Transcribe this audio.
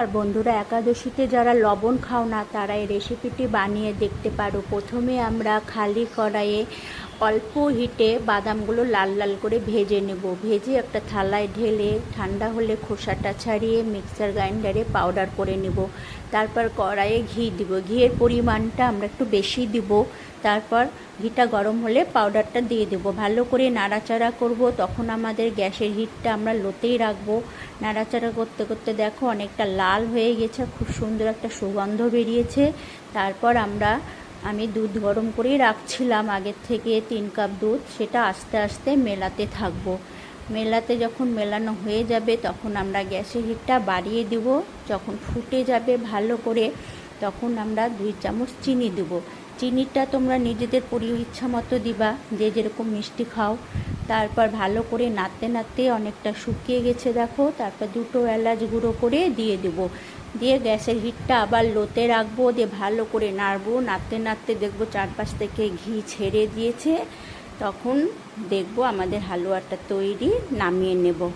আর বন্ধুরা, একাদশীতে যারা লবণ খাও না, তারা এই রেসিপিটি বানিয়ে দেখতে পারো। প্রথমে আমরা খালি কড়াইয়ে অল্প হিটে বাদামগুলো লাল লাল করে ভেজে নেব। ভেজে একটা থালায় ঢেলে ঠান্ডা হলে খোসাটা ছাড়িয়ে মিক্সার গ্রাইন্ডারে পাউডার করে নেব। তারপর কড়াইয়ে ঘি দিব। ঘিয়ের পরিমাণটা আমরা একটু বেশি দিব। তারপর ঘিটা গরম হলে পাউডারটা দিয়ে দেবো। ভালো করে নাড়াচাড়া করব। তখন আমাদের গ্যাসের হিটটা আমরা লোতেই রাখব। নাড়াচাড়া করতে করতে দেখো অনেকটা লাল হয়ে গেছে। খুব সুন্দর একটা সুগন্ধ বেরিয়েছে। তারপর আমরা আমি দুধ গরম করেই রাখছিলাম, আগের থেকে তিন কাপ দুধ, সেটা আস্তে আস্তে মেলাতে থাকব। মেলাতে যখন মেলানো হয়ে যাবে, তখন আমরা গ্যাসের হিটটা বাড়িয়ে দেব। যখন ফুটে যাবে ভালো করে তখন আমরা দুই চামচ চিনি দেবো। চিনিটা তোমরা নিজেদের পরি ইচ্ছা মতো দিবা, যে যেরকম মিষ্টি খাও। তারপর ভালো করে নাড়তে নাড়তে অনেকটা শুকিয়ে গেছে দেখো, তারপর দুটো এলাচ গুঁড়ো করে দিয়ে দেবো। দিয়ে গ্যাসের হিটটা আবার লোতে রাখব, দিয়ে ভালো করে নাড়বো। নাড়তে নাড়তে দেখব চারপাশ থেকে ঘি ছেড়ে দিয়েছে। তখন দেখব আমাদের হালুয়াটা তৈরি, নামিয়ে নেব।